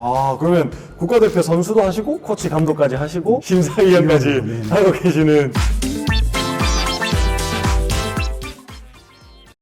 아 그러면 국가대표 선수도 하시고 코치 감독까지 하시고 심사위원까지 하고 계시는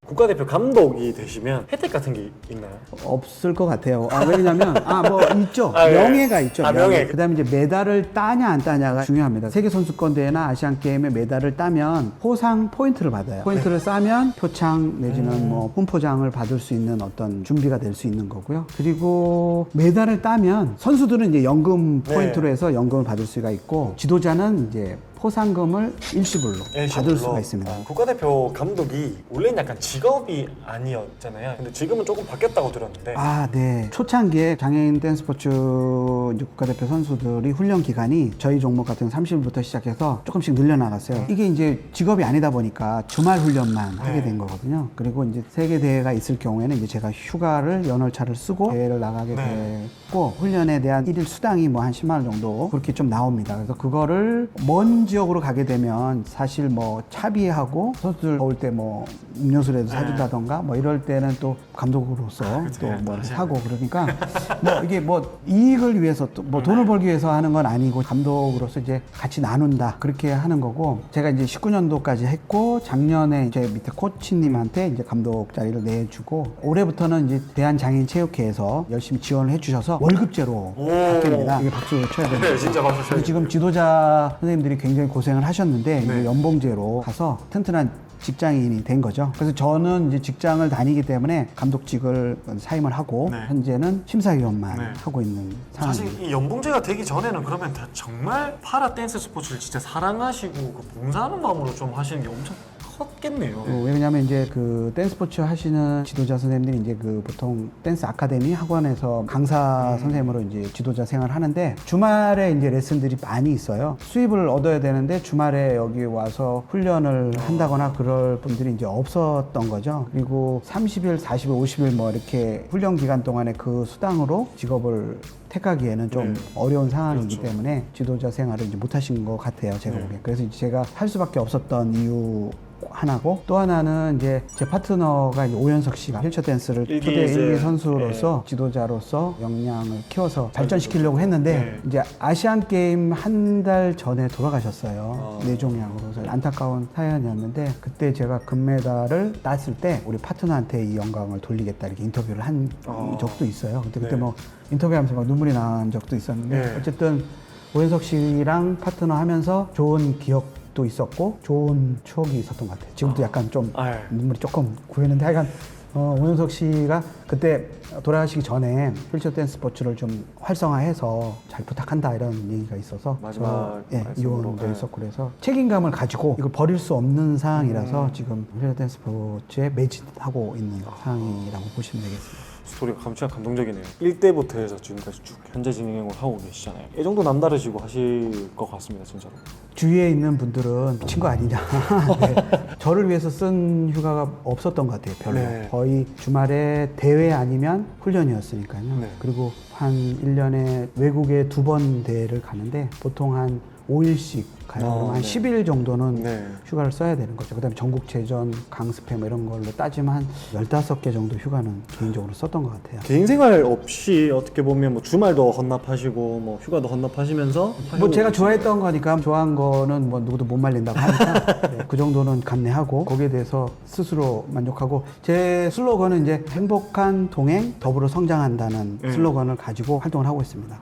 국가대표 감독이 되시면 혜택 같은 게 있나요? 없을 것 같아요. 아, 왜냐면, 아, 뭐, 있죠. 아, 예. 명예가 있죠. 아, 명예. 그 다음에 이제 메달을 따냐, 안 따냐가 중요합니다. 세계선수권대회나 아시안게임에 메달을 따면 포상 포인트를 받아요. 포인트를 싸면 표창 내지는 뭐, 훈포장을 받을 수 있는 어떤 준비가 될 수 있는 거고요. 그리고 메달을 따면 선수들은 이제 연금 네. 포인트로 해서 연금을 받을 수가 있고 지도자는 이제 포상금을 일시불로 받을 수가 있습니다. 아, 국가대표 감독이 원래는 약간 직업이 아니었잖아요. 근데 지금은 조금 바뀌었다고 들었는데. 아, 네. 초창기에 장애인 댄스포츠 국가대표 선수들이 훈련 기간이 저희 종목 같은 30일부터 시작해서 조금씩 늘려나갔어요. 이게 이제 직업이 아니다 보니까 주말 훈련만 하게 된 거거든요. 그리고 이제 세계 대회가 있을 경우에는 이제 제가 휴가를 연월차를 쓰고 대회를 나가게 네. 됐고 훈련에 대한 일일 수당이 뭐 한 10만 원 정도 그렇게 좀 나옵니다. 그래서 그거를 먼 지역으로 가게 되면 사실 뭐 차비하고 선수들 올 때 뭐 음료수라도 사준다던가 뭐 이럴 때는 또 감독으로서 또뭐 사고 그러니까 뭐 이게 뭐 이익을 위해서 또 뭐 돈을 벌기 위해서 하는 건 아니고 감독으로서 이제 같이 나눈다 그렇게 하는 거고 제가 이제 19년도까지 했고 작년에 제 밑에 코치님한테 이제 감독 자리를 내주고 올해부터는 이제 대한장애인체육회에서 열심히 지원을 해주셔서 월급제로 오. 바뀝니다. 이게 박수 쳐야 됩니다. 네, 진짜 박수 쳐야 지금 지도자 선생님들이 굉장히 고생을 하셨는데 네. 연봉제로 가서 튼튼한 직장인이 된 거죠. 그래서 저는 이제 직장을 다니기 때문에 감독직을 사임을 하고 네. 현재는 심사위원만 네. 하고 있는 상황입니다. 사실 이 연봉제가 되기 전에는 그러면 다 정말 파라 댄스 스포츠를 진짜 사랑하시고 그 봉사하는 마음으로 좀 하시는 게 엄청 컸겠네요. 어, 왜냐하면 이제 그 댄스 스포츠 하시는 지도자 선생님들이 이제 그 보통 댄스 아카데미 학원에서 강사 선생님으로 이제 지도자 생활 하는데 주말에 이제 레슨들이 많이 있어요. 수입을 얻어야 되는데 주말에 여기 와서 훈련을 한다거나 그럴 분들이 이제 없었던 거죠. 그리고 30일, 40일, 50일 뭐 이렇게 훈련 기간 동안에 그 수당으로 직업을 택하기에는 좀 네. 어려운 상황이기 그렇죠. 때문에 지도자 생활을 이제 못 하신 것 같아요. 제가 네. 보기에. 그래서 이제 제가 할 수밖에 없었던 이유 하나고 또 하나는 이제 제 파트너가 이제 오연석 씨가 휠체어 댄스를 일기 초대 이제, 선수로서 지도자로서 역량을 키워서 발전시키려고 했는데 네. 이제 아시안 게임 한 달 전에 돌아가셨어요 어. 뇌종양으로 그래서 안타까운 사연이었는데 그때 제가 금메달을 땄을 때 우리 파트너한테 이 영광을 돌리겠다 이렇게 인터뷰를 한 어. 적도 있어요. 근데 그때 네. 뭐 인터뷰하면서 막 눈물이 난 적도 있었는데 네. 어쨌든 오연석 씨랑 파트너 하면서 좋은 기억 도 있었고 좋은 추억이 있었던 것 같아요. 지금도 약간 좀 아, 예. 눈물이 조금 고이는데 하여간 어, 오연석 씨가 그때 돌아가시기 전에 휠체어 댄스 스포츠를 좀 활성화해서 잘 부탁한다 이런 얘기가 있어서 마지막 저, 예, 말씀으로, 이혼도 예. 있었고 그래서 책임감을 가지고 이걸 버릴 수 없는 상황이라서 음. 지금 휠체어 댄스 스포츠에 매진하고 있는 상황이라고 보시면 되겠습니다. 스토리가 감- 진짜 감동적이네요. 1대부터 해서 지금까지 쭉 현재 진행을 하고 계시잖아요. 애정도 남다르시고 하실 것 같습니다, 진짜로. 주위에 있는 분들은 미친 거 아니냐. 네. 저를 위해서 쓴 휴가가 없었던 것 같아요, 별로. 네. 거의 주말에 대회 아니면 훈련이었으니까요. 네. 그리고 한 1년에 외국에 두 번 대회를 가는데 보통 한 5일씩 가요. 아, 그럼 한 네. 10일 정도는 네. 휴가를 써야 되는 거죠. 그 다음에 전국체전, 강습회 뭐 이런 걸로 따지면 한 15개 정도 휴가는 개인적으로 썼던 것 같아요. 개인 생활 없이 어떻게 보면 뭐 주말도 헌납하시고 뭐 휴가도 헌납하시면서 뭐 제가 좋아했던 거니까 좋아한 거는 뭐 누구도 못 말린다고 하니까 네, 그 정도는 감내하고 거기에 대해서 스스로 만족하고 제 슬로건은 이제 행복한 동행 더불어 성장한다는 네. 슬로건을 가지고 활동을 하고 있습니다.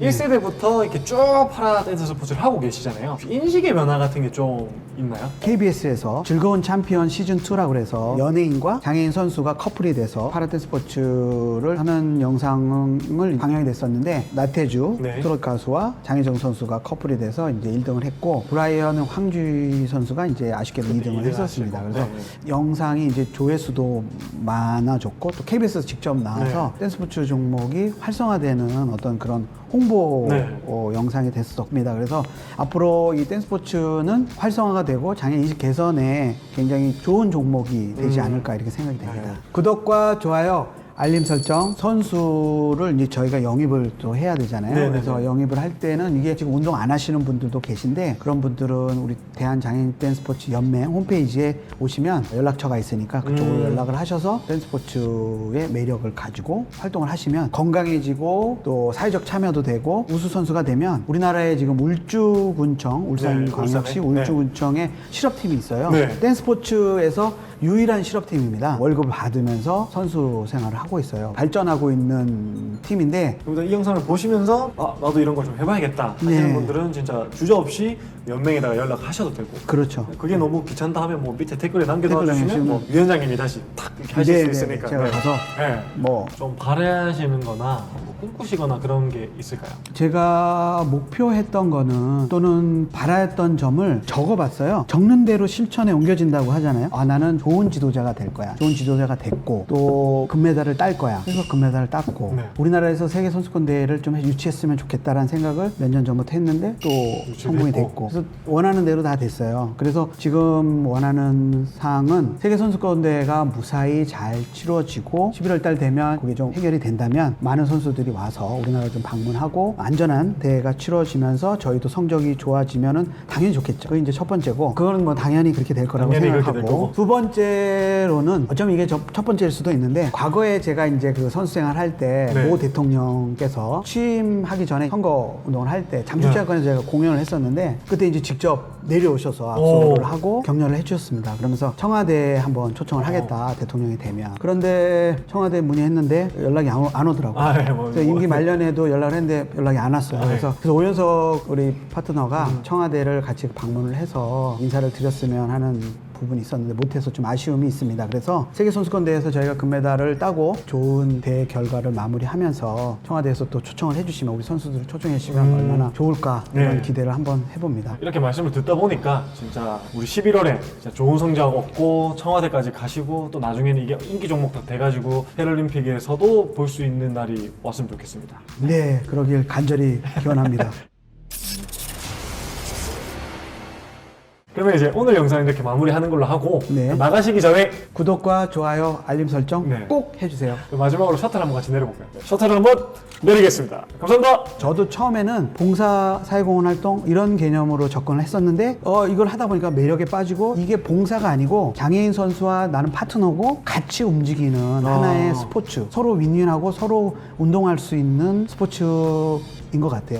1세대부터 이렇게 쭉 파라 댄스 스포츠를 하고 계시잖아요. 혹시 인식의 변화 같은 게 좀 있나요? KBS에서 즐거운 챔피언 시즌 2라고 그래서 연예인과 장애인 선수가 커플이 돼서 파라댄 스포츠를 하는 영상을 방영이 됐었는데 나태주 네. 트롯 가수와 장혜정 선수가 커플이 돼서 이제 1등을 했고 브라이언 황주희 선수가 이제 아쉽게도 2등을 이등을 했었습니다. 하시고. 그래서 네. 영상이 이제 조회수도 많아졌고 또 KBS에서 직접 나와서 네. 댄스 스포츠 종목이 활성화되는 어떤 그런 홍보 네. 어, 영상이 됐었습니다. 그래서 앞으로 이 댄스 스포츠는 활성화가 되고 장애 인식 개선에 굉장히 좋은 종목이 되지 음. 않을까 이렇게 생각이 됩니다. 네. 구독과 좋아요, 알림 설정, 선수를 이제 저희가 영입을 또 해야 되잖아요. 네네네. 그래서 영입을 할 때는 이게 지금 운동 안 하시는 분들도 계신데 그런 분들은 우리 대한장애인 댄스포츠 연맹 홈페이지에 오시면 연락처가 있으니까 그쪽으로 음. 연락을 하셔서 댄스포츠의 매력을 가지고 활동을 하시면 건강해지고 또 사회적 참여도 되고 우수 선수가 되면 우리나라에 지금 울주군청, 울산광역시 네. 울주군청에 실업팀이 있어요. 네. 댄스포츠에서 유일한 실업팀입니다. 월급을 받으면서 선수 생활을 하고 있어요. 발전하고 있는 팀인데 이 영상을 보시면서 아 나도 이런 걸 좀 해봐야겠다 하시는 네. 분들은 진짜 주저 없이 연맹에다가 연락하셔도 되고 그렇죠. 그게 너무 귀찮다 하면 뭐 밑에 댓글에 남겨놔 댓글 주시면 남겨주시면 뭐 위원장님이 다시 탁 이렇게 하실 네, 수 네, 있으니까 제가 가서 네. 뭐 좀 바라시는 거나 뭐 꿈꾸시거나 그런 게 있을까요? 제가 목표했던 거는 또는 바라했던 점을 적어봤어요. 적는 대로 실천에 옮겨진다고 하잖아요. 아 나는 좋은 지도자가 될 거야. 좋은 지도자가 됐고 또 금메달을 딸 거야. 그래서 금메달을 땄고 네. 우리나라에서 세계 선수권 대회를 좀 유치했으면 좋겠다라는 생각을 몇 년 전부터 했는데 또 성공이 됐고. 됐고 그래서 원하는 대로 다 됐어요. 그래서 지금 원하는 사항은 세계 선수권 대회가 무사히 잘 치러지고 11월 달 되면 그게 좀 해결이 된다면 많은 선수들이 와서 우리나라 좀 방문하고 안전한 대회가 치러지면서 저희도 성적이 좋아지면은 당연히 좋겠죠. 그게 이제 첫 번째고 그거는 뭐 당연히 그렇게 될 거라고 당연히 생각하고. 두 번째로는 어쩌면 이게 저- 첫 번째일 수도 있는데 과거에 제가 이제 그 선수 생활 할때 네. 모 대통령께서 취임하기 전에 선거 운동을 할때 네. 잠실체육관에서 제가 공연을 했었는데 그때 이제 직접 내려오셔서 오. 악수를 하고 격려를 해주셨습니다. 그러면서 청와대에 한번 초청을 하겠다 대통령이 되면 그런데 청와대 문의했는데 연락이 안, 오- 안 오더라고요. 아, 예, 뭐, 그래서 뭐. 임기 말년에도 연락을 했는데 연락이 안 왔어요. 아, 예. 그래서, 그래서 오연석 우리 파트너가 음. 청와대를 같이 방문을 해서 인사를 드렸으면 하는 부분이 있었는데 못해서 좀 아쉬움이 있습니다. 그래서 세계 선수권 대회에서 저희가 금메달을 따고 좋은 대회 결과를 마무리하면서 청와대에서 또 초청을 해주시면 우리 선수들을 초청해 주시면 음. 얼마나 좋을까 이런 네. 기대를 한번 해봅니다. 이렇게 말씀을 듣다 보니까 진짜 우리 11월에 진짜 좋은 성적 얻고 청와대까지 가시고 또 나중에는 이게 인기 종목도 돼가지고 패럴림픽에서도 볼 수 있는 날이 왔으면 좋겠습니다. 네, 그러길 간절히 기원합니다. 그러면 이제 오늘 영상 이렇게 마무리하는 걸로 하고 네. 나가시기 전에 구독과 좋아요, 알림 설정 네. 꼭 해주세요. 마지막으로 셔틀 한번 같이 내려볼까요? 셔틀을 한번 내리겠습니다. 감사합니다. 저도 처음에는 봉사 사회공헌 활동 이런 개념으로 접근을 했었는데 어 이걸 하다 보니까 매력에 빠지고 이게 봉사가 아니고 장애인 선수와 나는 파트너고 같이 움직이는 하나의 스포츠 서로 윈윈하고 서로 운동할 수 있는 스포츠인 것 같아요.